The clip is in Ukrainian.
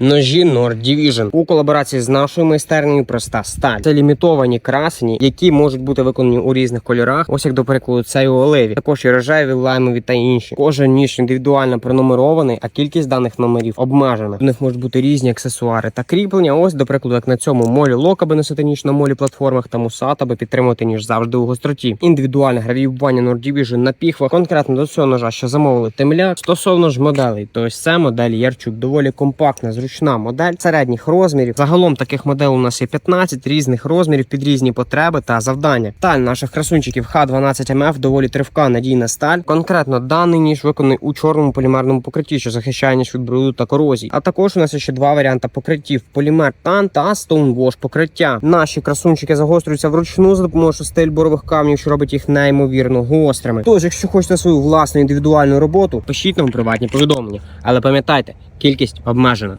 Ножі Nord Division у колаборації з нашою майстернею проста сталь. Це лімітовані красені, які можуть бути виконані у різних кольорах. Ось як до прикладу, цей у оливі. Також і рожеві, лаймові та інші. Кожен ніж індивідуально пронумерований, а кількість даних номерів обмежена. В них можуть бути різні аксесуари та кріплення. Ось, до прикладу, як на цьому молі лок, аби носити ніж на молі платформах та мусат, аби підтримувати ніж завжди у гостроті. Індивідуальне гравіювання Nord Division на піхвах. Конкретно до цього ножа, що замовили темляк. Стосовно ж моделей, то ось це модель Ярчук доволі компактна, зручна модель середніх розмірів. Загалом таких моделей у нас є 15 різних розмірів під різні потреби та завдання. Сталь наших красунчиків Х12МФ доволі тривка, надійна сталь. Конкретно даний ніж виконаний у чорному полімерному покритті, що захищає ніж від бруду та корозії. А також у нас є ще два варіанти покриттів: полімер тан та Stonewash покриття. Наші красунчики загострюються вручну за допомогою шести борових камнів, що робить їх неймовірно гострими. Тож, якщо хочете свою власну індивідуальну роботу, пишіть нам приватні повідомлення. Але пам'ятайте, кількість обмежена.